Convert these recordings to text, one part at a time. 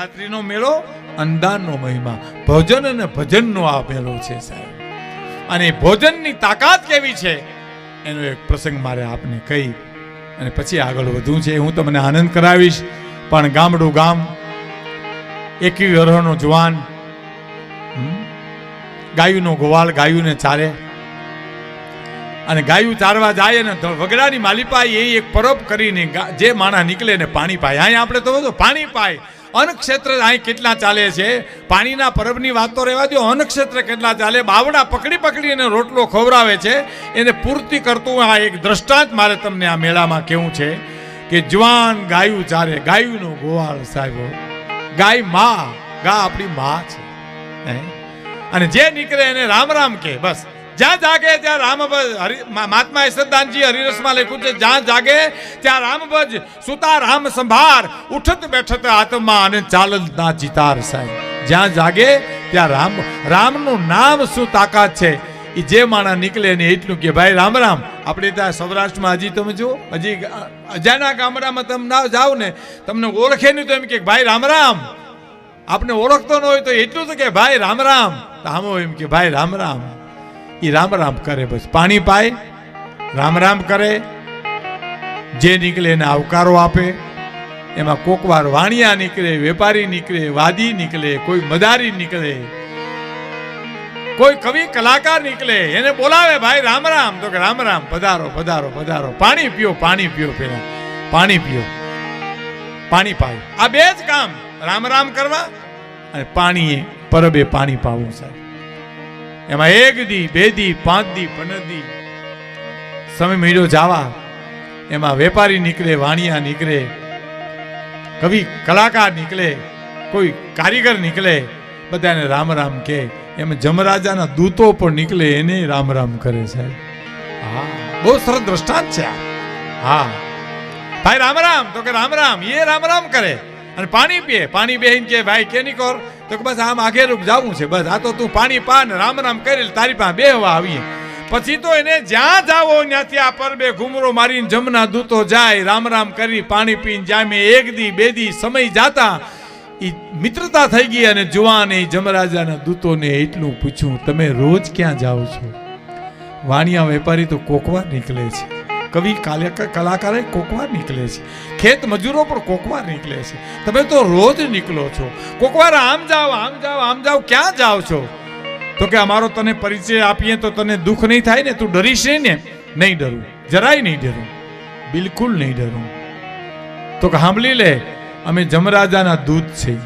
નવરાત્રીનો મેળો અંદાનનો મહિમા. ભોજન અને ભજનનો આ મેળો છે, સાહેબ. અને ભોજનની તાકાત કેવી છે, એનો એક પ્રસંગ મારે આપને કહી અને પછી આગળ વધવું છે. હું તમને આનંદ કરાવીશ, પણ ગામડું ગામ એકી વર્ષનો જવાન ગાયુંનો ગોવાળ ગાયુંને ચારે. અને ગાયું ચારવા જાય ને તો વગડાની માલિપાઈ એ એક પરબ કરીને જે માણા નીકળે ને પાણી પાય. અહીંયા આપણે તો બધું પાણી પાય. અનક્ષેત્ર અહીં કેટલા ચાલે છે? પાણીના પરબની વાત તો રહેવા દો અનક્ષેત્ર કેટલા ચાલે? બાવડા પકડી પકડી અને રોટલો ખવડાવે છે. એને પૂર્તિ કરતું આ એક દ્રષ્ટાંત મારે તમને આ મેળામાં કેવું છે કે જવાન ગાયું ચારે, ગાયુંનો ગોવાળ સાહેબો. ગાય મા, ગા આપણી મા છે? અને જે નીકળે એને રામ રામ કે બસ. જ્યાં જાગે ત્યાં રામભજ, હરિ- મહાત્મા ઈશ્વરદાનજી હરિરસમાં લખ્યું છે, જ્યાં જાગે ત્યાં રામભજ સુતા રામ સંભાર, ઉઠત બેઠત આત્મા અને ચાલત ના ચિતાર સાહેબ. જ્યાં જાગે ત્યાં રામ, રામનું નામ શું તાકાત છે? એ જે માણા નીકળે ને એટલું કે ભાઈ રામ રામ, આપણે ત્યાં સૌરાષ્ટ્રમાં હજી તમે જુઓ, હજી અજાના ગામડામાં તમે ના જાઓ ને, તમને ઓળખે નહીં તો એમ કે ભાઈ રામ રામ. આપને ઓળખતો ન હોય તો એટલું તો કે ભાઈ રામ રામ. તો આમ એમ કે ભાઈ રામ રામ. એ રામ રામ કરે બસ. પાણી પાય, રામ રામ કરે. જે નીકળે એને આવકારો આપે. એમાં કોકવાર વાણિયા નીકળે, વેપારી નીકળે, વાદી નીકળે, કોઈ મદારી નીકળે. કોઈ કવિ કલાકાર નીકળે, એને બોલાવે, ભાઈ, રામ રામ. તો કે, રામ રામ, પધારો પધારો પધારો. પાણી પીઓ પાણી પીઓ પેલા પાણી પીઓ. પાણી પાય. આ બે જ કામ. રામ રામ કરવા અને પાણીએ પરબે પાણી પાવું સાહેબ. એમાં એક દી, બે દી, પાંચ દી, પંદર દી સમય મળ્યો જાવા, એમાં વેપારી નીકળે, વાણિયા નીકળે, કવિ કલાકાર નીકળે, કોઈ કારીગર નીકળે, બધાને રામ રામ કે. એમ જમરાજાના દૂતો પણ નીકળે, એને રામ રામ કરે છે. હા, બહુ સરસ દ્રષ્ટાંત છે હા. ભાઈ રામ રામ, તો કે રામ રામ એ રામ રામ કરે. અને પાણી પીએ, પાણી બેહીને કે, ભાઈ કે નહીં કર? તો બસ આમ આગેરૂપ જવું છે, બસ. આ તો તું પાણી પાન રામ રામ કરી તારી પાસે બેહવા આવીએ. પછી તો એને જ્યાં જાવો ત્યાંથી આ પરબે ઘુમરો મારીને જમના દૂતો જાય, રામ રામ કરી પાણી પીને જામે. એક દી, બે દી સમય જાતા એ મિત્રતા થઈ ગઈ અને જુવાને જમરાજાના દૂતોને એટલું પૂછ્યું, તમે રોજ ક્યાં જાઓ છો? વાણિયા વેપારી તો કોકવા નીકળે છે. કવિ કાલે- કલાકારે કોકવાર નીકળે છે. ખેત મજૂરો પણ કોકવાર નીકળે છે. તમે તો રોજ નીકળો છો. કોકવાર આમ જાઓ આમ જાઓ આમ જાઓ, ક્યાં જાઓ છો? તો કે અમારો તને પરિચય આપીએ તો તને દુઃખ નહીં થાય ને? તું ડરીશ નહીં ને? નહીં ડરું. જરાય નહીં ડરું. બિલકુલ નહીં ડરું. તો કે સાંભળી લે, અમે જમરાજાના દૂત છે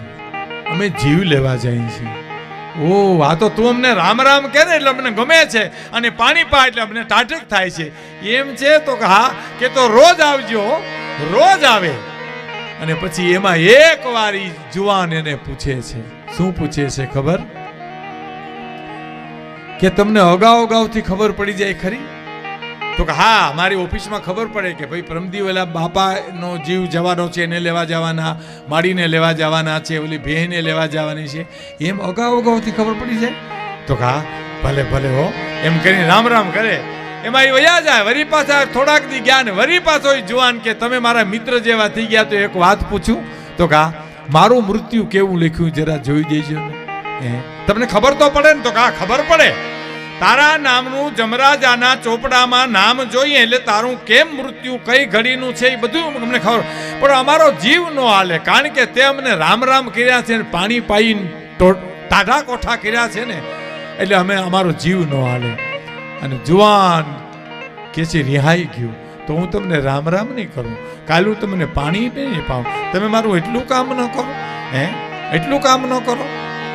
અમે જીવ લેવા જઈએ છીએ. ઓ, આ તો તું અમને રામ રામ કે ને એટલે અમને ગમે છે. અને પાણી પા એટલે અમને ટાટક થાય છે. એમ છે તો કે હા, કે તો રોજ આવજો રોજ આવે. અને પછી એમાં એક વાર જુવાન એને પૂછે છે. શું પૂછે છે ખબર? કે તમને અગાઉ અગાઉથી ખબર પડી જાય ખરી? તો કે હા, મારી ઓફિસમાં ખબર પડે કે ભાઈ પ્રમદીવેલા બાપાનો જીવ જવાનો છે, એને લેવા જવાના, માડીને લેવા જવાના છે, ઓલી બહેને લેવા જવાની છે. એમ અગાઉ અગાઉથી ખબર પડી જાય. તો કે હા, ભલે ભલે હો. એમ કરીને રામ રામ કરે. એમાં એ વયા જાય. વરી પાછા થોડાક દી ગયા ને વરી પાછો જુવાન કે તમે મારા મિત્ર જેવા થઈ ગયા તો એક વાત પૂછું. તો કા મારું મૃત્યુ કેવું લખ્યું, જરા જોઈ દેજો ને. તમને ખબર તો પડે ને? તો કા ખબર પડે. તારા નામનું જમરાજાના ચોપડામાં નામ જોઈએ એટલે તારું કેમ મૃત્યુ, કઈ ઘડીનું છે, એ બધું અમને ખબર. પણ અમારો જીવ નો હાલે, કારણ કે તે અમને રામ રામ કર્યા છે ને પાણી પાઈ ટાઢા કોઠા કર્યા છે ને, એટલે અમે અમારો જીવ નો હાલે. અને જુવાન કે છે, રિહાઈ ગયું, તો હું તમને રામ રામ નહીં કરું. કાલ હું તમને પાણી નહીં પાઉં. તમે મારું એટલું કામ ન કરો, હે? એટલું કામ ન કરો?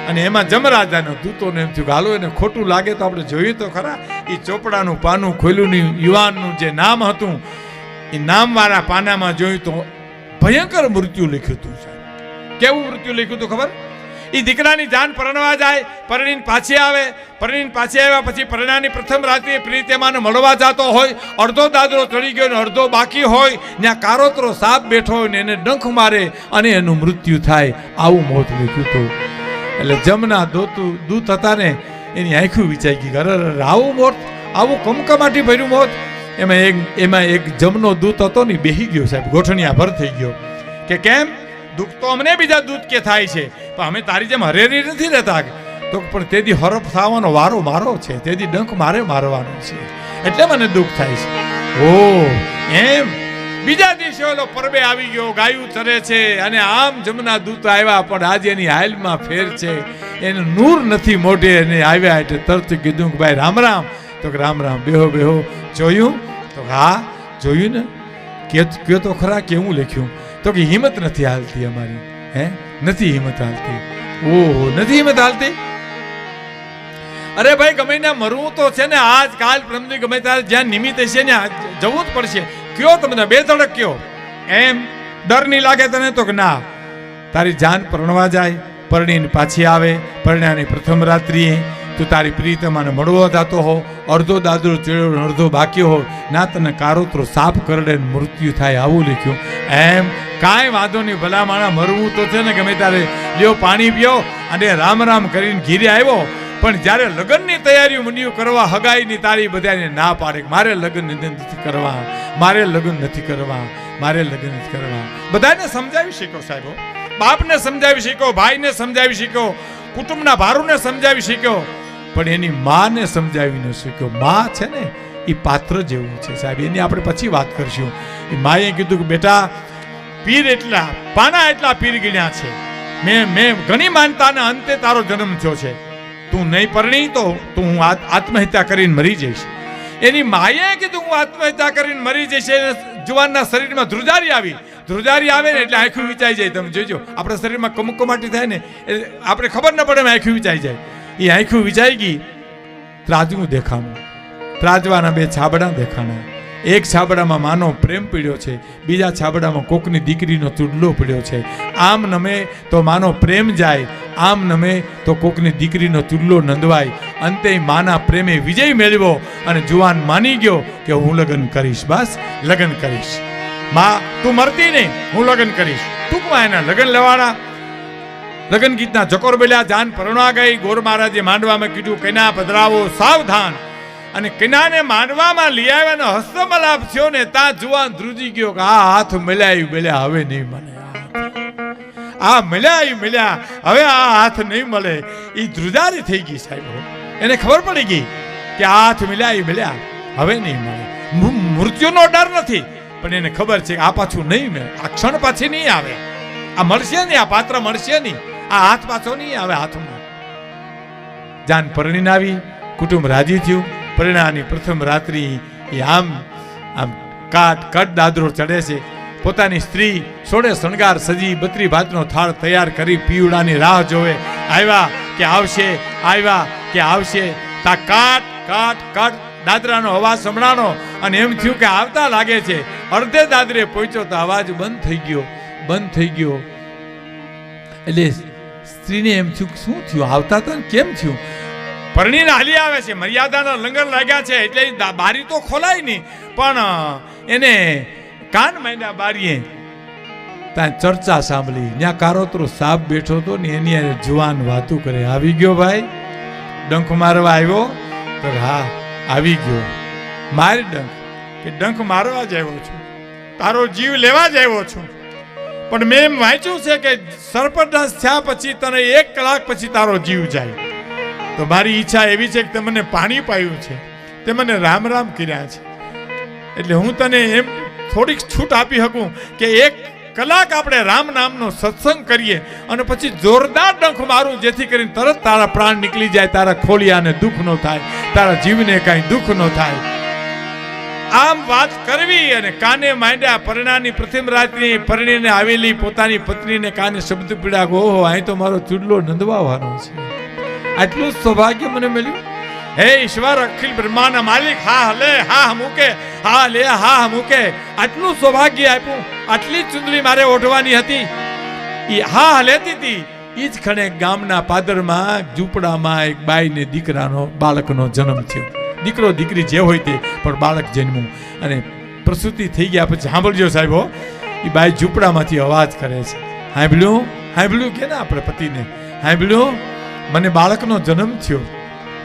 અને એમાં જમરાજાનો દૂતોને એમ થયું કે હાલો, એને ખોટું લાગે તો આપણે જોયું તો ખરા. એ ચોપડાનું પાનું ખોલ્યું યુવાનનું જે નામ હતું એ નામવાળા પાનામાં જોયું તો ભયંકર મૃત્યુ લખ્યું સાહેબ. કેવું મૃત્યુ લખ્યું હતું ખબર? એ દીકરાની જાન પરણવા જાય, પરણીને પાછી આવે, પરણીને પાછી આવ્યા પછી પરણાની પ્રથમ રાત્રે પ્રીતેમાને મળવા જતો હોય, અડધો દાદરો ચડી ગયો ને અડધો બાકી હોય ત્યાં કારોતરો સાપ બેઠો હોય ને એને ડંખ મારે અને એનું મૃત્યુ થાય. આવું મોત લખ્યું હતું. એટલે જમના દોતું દૂત હતા ને, એની આંખું વિચાઈ ગઈ અરે આવું મોત, આવું કમકમાટી ભર્યું મોત. એમાં એક એમાં એક જમનો દૂત હતો ને બેહી ગયો સાહેબ ગોઠણિયા ભર થઈ ગયો. કે કેમ? દુઃખ તો અમને બીજા દૂધ કે થાય છે, પણ અમે તારી જેમ હરેરી નથી રહેતા. તો પણ તેથી હરફ થવાનો વારો મારો છે, તેથી ડંખ મારે મારવાનો છે. એટલે મને દુઃખ થાય છે. ઓ એમ? બીજા દિવસે ઓલો પરબે આવી ગયો, ગાયું ચરે છે અને આમ જમના દૂત આવ્યા, પણ આજે એની હાલમાં ફેર છે. એનું નૂર નથી મોઢે અને આવ્યા એટલે તરત કીધું કે ભાઈ રામ રામ. તો કે રામ રામ, બેહો બેહો. જોયું? તો હા, જોયું ને? કે કયો તો ખરા કેવું લખ્યું? તો કે હિંમત નથી હાલતી અમારી. હે? નથી હિંમત હાલતી. ઓહો, નથી હિંમત હાલતી? અરે ભાઈ, ગમે ના મરવું તો છે ને, આજ કાલ પ્રમદી ગમે ત્યારે જ્યાં નિમિત્ત છે ને જવું જ પડશે. કયો, તમને બે ધડક કયો? એમ ડર નહીં લાગે તને તો કે ના. તારી જાન પરણવા જાય, પરણીને પાછી આવે, પરણ્યાની પ્રથમ રાત્રિએ તું તારી પ્રીતમાને મળવો થતો હો, અડધો દાદરો ચેડો અડધો બાકી હો, ના તને કારોતરો સાફ કરડે મૃત્યુ થાય આવું લખ્યું. એમ કાંઈ વાંધો નહીં, ભલા માણા મરવું તો છે ને ગમે ત્યારે. લ્યો, પાણી પીઓ અને રામ રામ કરીને ઘીરે આવ્યો. પણ જ્યારે લગ્નની તૈયારીઓ મંડ્યું કરવા હગાઈની તારી બધાને ના પાડે, મારે લગ્ન નથી કરવા, મારે લગ્ન નથી કરવા, મારે લગ્ન નથી કરવા. બધાને સમજાવી શીખો સાહેબો. બાપને સમજાવી શીખો, ભાઈને સમજાવી શીખો, કુટુંબના ભારુને સમજાવી શીખ્યો પણ એની માને સમજાવી ન શીખ્યો મા છે ને, એ પાત્ર જેવું છે સાહેબ. એની આપણે પછી વાત કરશું. એ માએ કીધું કે, બેટા, પીર એટલા, પાના એટલા પીર ગીણ્યા છે. મેં મેં ઘણી માનતાના અંતે તારો જન્મ થયો છે. તું નહીં પરણી તો તું હું આત- આત્મહત્યા કરીને મરી જઈશ. એની માએ કીધું, હું આત્મહત્યા કરીને મરી જઈશ. એને જુવાનના શરીરમાં ધ્રુજારી આવી. ધ્રુજારી આવે ને એટલે આંખું વિચાઈ જાય. તમે જોજો, આપણા શરીરમાં કમકમાટી થાય ને આપણે ખબર ન પડે આંખું વિચાઈ જાય. એ આંખું વિચાઈ ગઈ, ત્રાજવું દેખાણું. ત્રાજવાના બે છાબડા દેખાણા. એક છાબડામાં માનો પ્રેમ પીડ્યો છે, બીજા છાબડામાં કોકની દીકરીનો ચૂડલો પીડ્યો છે. આમ નમે તો માનો પ્રેમ જાય, આમ નમે તો કોકની દીકરીનો ચૂડલો નંદવાય. અંતે માના પ્રેમે વિજય મેળવ્યો અને જુવાન માની ગયો કે હું લગ્ન કરીશ, બસ લગ્ન કરીશ. માં, તું મરતી નહીં, હું લગ્ન કરીશ. ટૂંકમાં એના લગ્ન લેવાના. લગ્ન ગીતના જકોર બોલ્યા, જાન પરણવા ગઈ, ગોર મહારાજે માંડવામાં કીધું, કેના પધરાવો સાવધાન. અને કિનાને માનવામાં લઈ આવ્યા ને હસ્તમલાપ થયો ને ત્યાં જુવાન ધ્રુજી ગયો કે, આ હાથ મળ્યા મળ્યા હવે નહીં મળે. આ મળ્યા મળ્યા હવે આ હાથ નહીં મળે. એ ધ્રુજારી થઈ ગઈ સાહેબ એને ખબર પડી ગઈ કે આ હાથ મળ્યા મળ્યા હવે નહીં મળે. મૃત્યુનો ડર નથી, પણ એને ખબર છે કે આ પાછું નહીં મળે. આ ક્ષણ પાછી નહીં આવે. આ મળશે નહીં, આ પાત્ર મળશે નહીં. આ હાથ પાછો નહીં આવે હાથમાં. જાન પરણીને આવી, કુટુંબ રાજી થયું. પરિણાની પ્રથમ રાત્રિ એ આમ આમ કાટ કટ દાદરો ચડે છે. પોતાની સ્ત્રી સોડે શણગાર સજી બત્રી ભાતનો થાળ તૈયાર કરી પીવડાની રાહ જોવે. આવ્યા કે આવશે, આવ્યા કે આવશે. તા કાટ કાટ કાટ દાદરાનો અવાજ સંભળાનો અને એમ થયું કે આવતા લાગે છે. અડધે દાદરે પહોંચ્યો તો અવાજ બંધ થઈ ગયો, બંધ થઈ ગયો. એટલે સ્ત્રીને એમ થયું કે શું થયું? આવતા હતા કેમ થયું? પરણીને હાલી આવે છે, મર્યાદાના લંગર લાગ્યા છે, એટલે બારી તો ખોલાય નહીં, પણ એને કાન માંડ્યા બારીએ. ત્યાં ચર્ચા સાંભળી ત્યાં કારોતરો સાપ બેઠો હતો ને એની જુવાન વાતું કરે, આવી ગયો ભાઈ? ડંખ મારવા આવ્યો? તો હા, આવી ગયો. મારી ડંખ? કે ડંખ મારવા જ આવ્યો છું? તારો જીવ લેવા જ આવ્યો છું? પણ મેં એમ વાંચ્યું છે કે સર્પદંશ થયા પછી તને એક કલાક પછી તારો જીવ જાય. તો મારી ઈચ્છા એવી છે કે તે મને પાણી પાયું છે. તે મને રામ રામ કર્યા છે. એટલે હું તને એમ થોડીક છૂટ આપી શકું કે એક કલાક આપણે રામ નામનો સત્સંગ કરીએ અને પછી જોરદાર ડંખ મારું જેથી કરીને તરત તારા પ્રાણ નીકળી જાય, તારા ખોલિયાને દુઃખ ન થાય, તારા જીવને કાંઈ દુઃખ ન થાય. આમ વાત કરવી અને કાને માંડ્યા પરણાની પ્રથમ રાત્રિ પરણીને આવેલી પોતાની પત્નીને કાને શબ્દ પીડા ગો અહીં તો મારો ચૂડલો નંદવાવાનો છે. આટલું સૌભાગ્ય મને મળ્યું? હે ઈશ્વર, અખિલ બ્રહ્માના માલિક, હા, લે, હા, મૂકે, હા, લે, હા, મૂકે. આટલું સૌભાગ્ય આપ્યું. આટલી ચુંદડી મારે ઓઢવાની હતી. એ હા લેતી હતી. એ જ ખણે ગામના પાદરમાં, ઝૂંપડામાં એક બાઈને દીકરાનો, બાળકનો જન્મ થયો. દીકરો, દીકરી જે હોય તે, પણ બાળક જન્મ્યું. અને પ્રસૂતિ થઈ ગયા પછી, સાંભળજો સાહેબ હો એ બાઈ ઝૂંપડામાંથી અવાજ કરે છે. સાંભળ્યું સાંભળ્યું કે ને આપણે પતિને? સાંભળ્યું મને બાળકનો જન્મ થયો.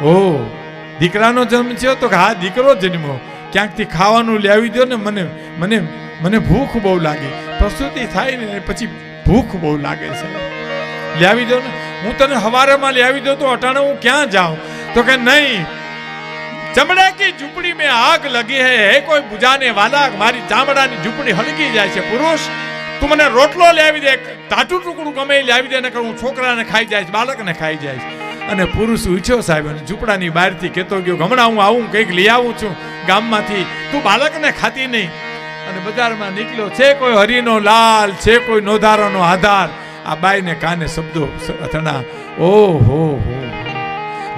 ઓ, દીકરાનો જન્મ થયો તો કે હા, દીકરો જન્મ્યો. ક્યાંકથી ખાવાનું લાવી દો ને મને મને મને ભૂખ બહુ લાગે. પ્રસૂતિ થાય ને પછી ભૂખ બહુ લાગે છે. લાવી દો ને, હું તને હવારેમાં લાવી દઉં તો અટાણે હું ક્યાં જાઉં? તો કે નહીં ચમડા કી ઝૂંપડી મેં આગ લગી હે હે કોઈ બુજાને વાલા મારી ચામડાની ઝૂંપડી હળગી જાય છે. પુરુષ, તું મને રોટલો લાવી દે. ટાટું ટુકડું ગમે લઈ આવી નકર હું છોકરાને ખાઈ જાય બાળકને ખાઈ જાય અને પુરુષ ઉછ્યો સાહેબ, અને ઝૂંપડાની બહારથી કહેતો ગયો, હમણાં હું આવું, કંઈક લઈ આવું છું ગામમાંથી. તું બાળકને ખાતી નહીં. અને બજારમાં નીકળ્યો, છે કોઈ હરિનો લાલ, છે કોઈ નોધારાનો આધાર. આ બાઈને કાને શબ્દો અથડા ઓહો હો.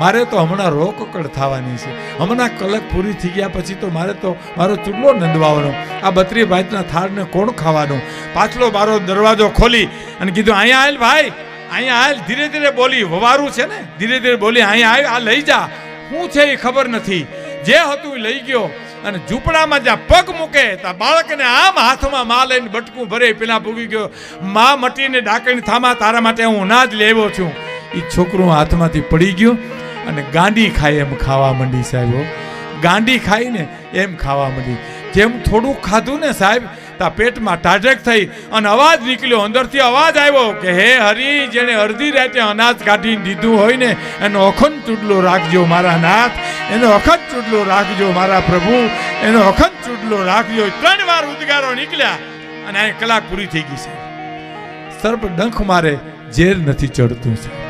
મારે તો હમણાં રોકકડ થવાની છે. હમણાં કલક પૂરી થઈ ગયા પછી તો મારે તો મારો ચૂડલો નંદવાનો આ બત્રી ભાઈના થાળને કોણ ખાવાનું? પાછલો મારો દરવાજો ખોલી અને કીધું, અહીંયા આવેલ ભાઈ, અહીંયા આવેલ. ધીરે ધીરે બોલી, વવારું છે ને? ધીરે ધીરે બોલી, અહીંયા આવ આ લઈ જા. શું છે એ ખબર નથી. જે હતું એ લઈ ગયો અને ઝૂંપડામાં જ્યાં પગ મૂકે, ત્યાં બાળકને આમ હાથમાં માં લઈને બટકું ભરે, પેલા ભૂગી ગયો. માં મટીને ડાકણી થામા, તારા માટે હું અનાજ લેવો છું. એ છોકરો હાથમાંથી પડી ગયો અને ગાંડી ખાય એમ ખાવા માંડી સાહેબ ગાંડી ખાઈને એમ ખાવા માંડી. જેમ થોડુંક ખાધું ને સાહેબ, તા પેટમાં ટાઢક થઈ અને અવાજ નીકળ્યો, અંદરથી અવાજ આવ્યો કે, હે હરી, જેણે અડધી રાતે અનાજ કાઢીને દીધું હોય ને, એનો અખંડ ચૂડલો રાખજો મારા નાથ, એનો અખંડ ચૂડલો રાખજો મારા પ્રભુ, એનો અખંડ ચૂડલો રાખજો. ત્રણ વાર ઉદગારો નીકળ્યા અને અહીં કલાક પૂરી થઈ ગઈ છે સર્પ ડંખ મારે ઝેર નથી ચડતું છે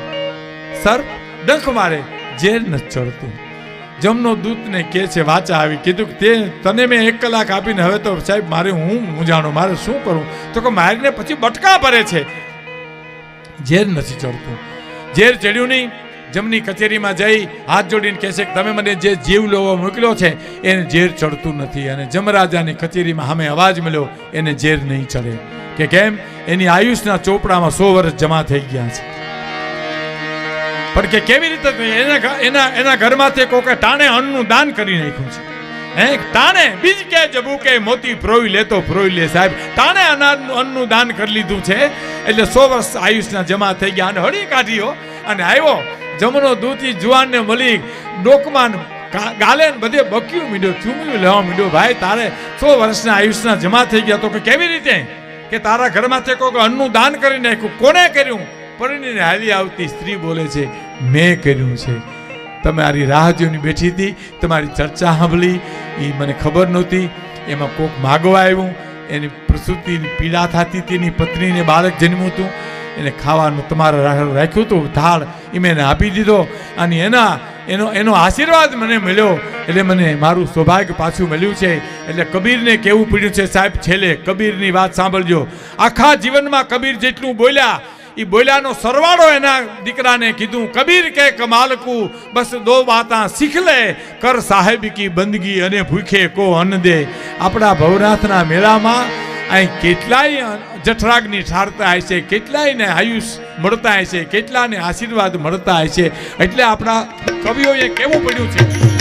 સર્પ ડંખ મારે ઝેર નથી ચડતું. જમનો દૂતને કહે છે, વાચા આવી. કીધું કે, તે, તને મેં એક કલાક આપીને હવે તો સાહેબ મારે હું મૂંઝાણો, મારે શું કરું? તો કે, મારીને પછી બટકા ભરે છે. ઝેર નથી ચડતું. ઝેર ચડ્યું નહીં, જમની કચેરીમાં જઈ હાથ જોડીને કહેશે કે, તમે મને જે જીવ લેવો મોકલ્યો છે, એને ઝેર ચડતું નથી. અને જમરાજાની કચેરીમાં સામે અવાજ મળ્યો, એને ઝેર નહીં ચડે. કે કેમ? એની આયુષના ચોપડામાં સો વર્ષ જમા થઈ ગયા છે. પણ કે કેવી રીતે એના એના એના ઘરમાંથી કોકે ટાણે અન્નનું દાન કરી નાખ્યું છે? હે? ટાણે? બીજ કે જબુ કે મોતી પ્રોઈ લેતો ફ્રોઈ લે સાહેબ. ટાણે અનાજનું અન્નનું દાન કરી લીધું છે? એટલે સો વર્ષ આયુષના જમા થઈ ગયા અને હળી કાઢ્યો અને આવ્યો. જમનો દૂતી જુવાનને મળી. ડોકમાં ગાલે બધે બક્યું મીડ્યો ચૂમ્યું, લેવા મીડ્યો ભાઈ, તારે સો વર્ષના આયુષના જમા થઈ ગયા તો કે કેવી રીતે? કે તારા ઘરમાંથી કોઈ અન્નનું દાન કરી નાખ્યું? કોને કર્યું? પરિણીને હાલી આવતી સ્ત્રી બોલે છે મેં કર્યું છે. તમારી રાહ જોઈને બેઠી હતી, તમારી ચર્ચા સાંભળી એ મને ખબર નહોતી. એમાં કોક માગવા આવ્યું, એની પ્રસૂતિની પીડા થતી હતી એની પત્નીને બાળક જન્મ્યું હતું. એને ખાવાનું તમારે રાખ્યું હતું થાળ એ મેં એને આપી દીધો. અને એના, એનો એનો આશીર્વાદ મને મળ્યો. એટલે મને મારું સૌભાગ્ય પાછું મળ્યું છે. એટલે કબીરને કેવું પડ્યું છે, સાહેબ, છેલ્લે કબીરની વાત સાંભળજો. આખા જીવનમાં કબીર જેટલું બોલ્યા એ બોલ્યાનો સરવાળો એના દીકરાને કીધું, કબીર કે કમાલકુ બસ દો વાતા શીખ લે કર સાહેબ કી બંદગી અને ભૂખે કો અન્ન દે આપણા ભવનાથના મેળામાં અહીં કેટલાય જઠરાગની ઠારતા હોય છે, કેટલાયને આયુષ મળતા હોય છે, કેટલાને આશીર્વાદ મળતા હોય છે, એટલે આપણા કવિઓએ કેવું પડ્યું છે.